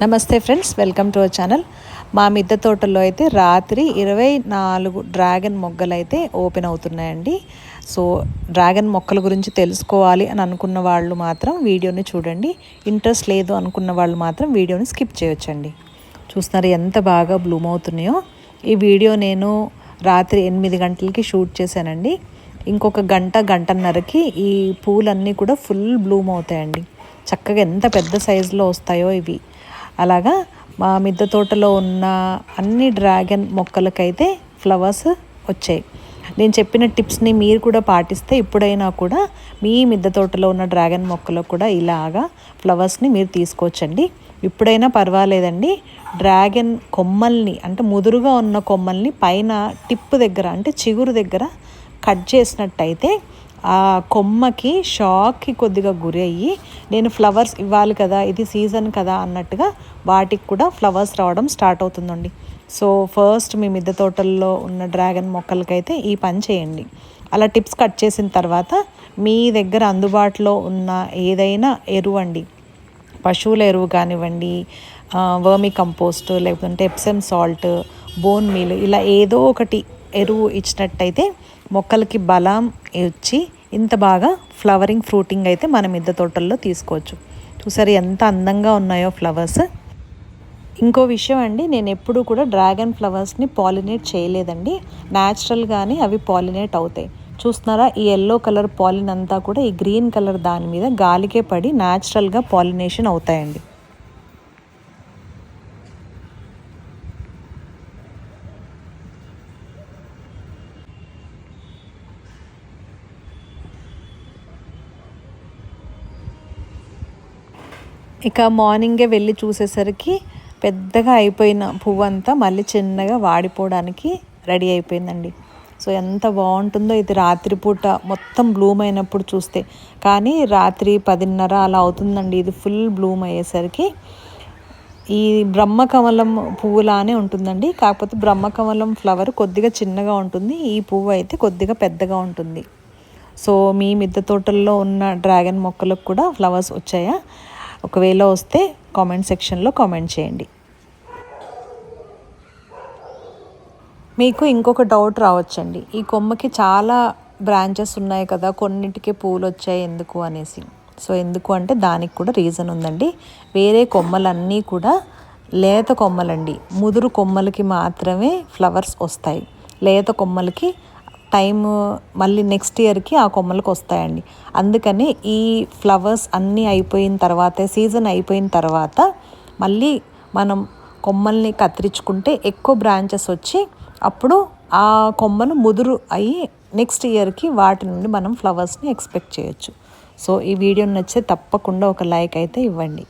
నమస్తే friends welcome to our channel. మా మిద్దె తోటలో అయితే రాత్రి ఇరవై నాలుగు డ్రాగన్ మొగ్గలు అయితే ఓపెన్ అవుతున్నాయండి. సో డ్రాగన్ మొక్కల గురించి తెలుసుకోవాలి అని అనుకున్న వాళ్ళు మాత్రం వీడియోని చూడండి. ఇంట్రెస్ట్ లేదు అనుకున్న వాళ్ళు మాత్రం వీడియోని స్కిప్ చేయొచ్చండి. చూస్తున్నారు ఎంత బాగా బ్లూమ్ అవుతున్నాయో. ఈ వీడియో నేను రాత్రి ఎనిమిది గంటలకి షూట్ చేశానండి. ఇంకొక గంట గంటన్నరకి ఈ పూలన్నీ కూడా ఫుల్ బ్లూమ్ అవుతాయండి. చక్కగా ఎంత పెద్ద సైజులో వస్తాయో ఇవి. అలాగా మా మిద్దె తోటలో ఉన్న అన్ని డ్రాగన్ మొక్కలకైతే ఫ్లవర్స్ వచ్చాయి. నేను చెప్పిన టిప్స్ని మీరు కూడా పాటిస్తే ఇప్పుడైనా కూడా మీ మిద్దె తోటలో ఉన్న డ్రాగన్ మొక్కలో కూడా ఇలాగా ఫ్లవర్స్ని మీరు తీసుకోవచ్చండి. ఇప్పుడైనా పర్వాలేదండి. డ్రాగన్ కొమ్మల్ని అంటే ముదురుగా ఉన్న కొమ్మల్ని పైన టిప్ దగ్గర అంటే చిగురు దగ్గర కట్ చేసినట్టయితే ఆ కొమ్మకి షాక్కి కొద్దిగా గురి అయ్యి నేను ఫ్లవర్స్ ఇవ్వాలి కదా ఇది సీజన్ కదా అన్నట్టుగా వాటికి కూడా ఫ్లవర్స్ రావడం స్టార్ట్ అవుతుందండి. సో ఫస్ట్ మీ మిద్దె తోటల్లో ఉన్న డ్రాగన్ మొక్కలకైతే ఈ పని చేయండి. అలా టిప్స్ కట్ చేసిన తర్వాత మీ దగ్గర అందుబాటులో ఉన్న ఏదైనా ఎరువు అండి పశువుల ఎరువు కానివ్వండి వర్మి కంపోస్ట్ లేకుంటే ఎప్సెమ్ సాల్ట్ బోన్ మీల్ ఇలా ఏదో ఒకటి ఎరువు ఇచ్చినట్టయితే మొక్కలకి బలం ఇచ్చి ఇంత బాగా ఫ్లవరింగ్ ఫ్రూటింగ్ అయితే మన మిద్దె తోటల్లో తీసుకోవచ్చు. చూసారు ఎంత అందంగా ఉన్నాయో ఫ్లవర్స్. ఇంకో విషయం అండి నేను ఎప్పుడూ కూడా డ్రాగన్ ఫ్లవర్స్ని పాలినేట్ చేయలేదండి. న్యాచురల్గానే అవి పాలినేట్ అవుతాయి. చూస్తున్నారా ఈ ఎల్లో కలర్ పాలిన్ అంతా కూడా ఈ గ్రీన్ కలర్ దాని మీద గాలికే పడి న్యాచురల్గా పాలినేషన్ అవుతాయండి. ఇక మార్నింగే వెళ్ళి చూసేసరికి పెద్దగా అయిపోయిన పువ్వు అంతా మళ్ళీ చిన్నగా వాడిపోవడానికి రెడీ అయిపోయిందండి. సో ఎంత బాగుంటుందో ఇది రాత్రిపూట మొత్తం బ్లూమ్ అయినప్పుడు చూస్తే. కానీ రాత్రి పదిన్నర అలా అవుతుందండి. ఇది ఫుల్ బ్లూమ్ అయ్యేసరికి. ఈ బ్రహ్మకమలం పువ్వులానే ఉంటుందండి. కాకపోతే బ్రహ్మకమలం ఫ్లవర్ కొద్దిగా చిన్నగా ఉంటుంది. ఈ పువ్వు అయితే కొద్దిగా పెద్దగా ఉంటుంది. సో మీ మిద్దె తోటల్లో ఉన్న డ్రాగన్ మొక్కలకు కూడా ఫ్లవర్స్ వచ్చాయా? ఒకవేళ వస్తే కామెంట్ సెక్షన్లో కామెంట్ చేయండి. మీకు ఇంకొక డౌట్ రావచ్చండి. ఈ కొమ్మకి చాలా బ్రాంచెస్ ఉన్నాయి కదా కొన్నింటికి పూలు వచ్చాయి ఎందుకు అనేసి. సో ఎందుకు అంటే దానికి కూడా రీజన్ ఉందండి. వేరే కొమ్మలన్నీ కూడా లేత కొమ్మలండి. ముదురు కొమ్మలకి మాత్రమే ఫ్లవర్స్ వస్తాయి. లేత కొమ్మలకి టైము మళ్ళీ నెక్స్ట్ ఇయర్కి ఆ కొమ్మలకు వస్తాయండి. అందుకని ఈ ఫ్లవర్స్ అన్నీ అయిపోయిన తర్వాత సీజన్ అయిపోయిన తర్వాత మళ్ళీ మనం కొమ్మల్ని కత్తిరించుకుంటే ఎక్కువ బ్రాంచెస్ వచ్చి అప్పుడు ఆ కొమ్మలు ముదురు అయ్యి నెక్స్ట్ ఇయర్కి వాటి నుండి మనం ఫ్లవర్స్ని ఎక్స్పెక్ట్ చేయొచ్చు. సో ఈ వీడియో నచ్చితే తప్పకుండా ఒక లైక్ అయితే ఇవ్వండి.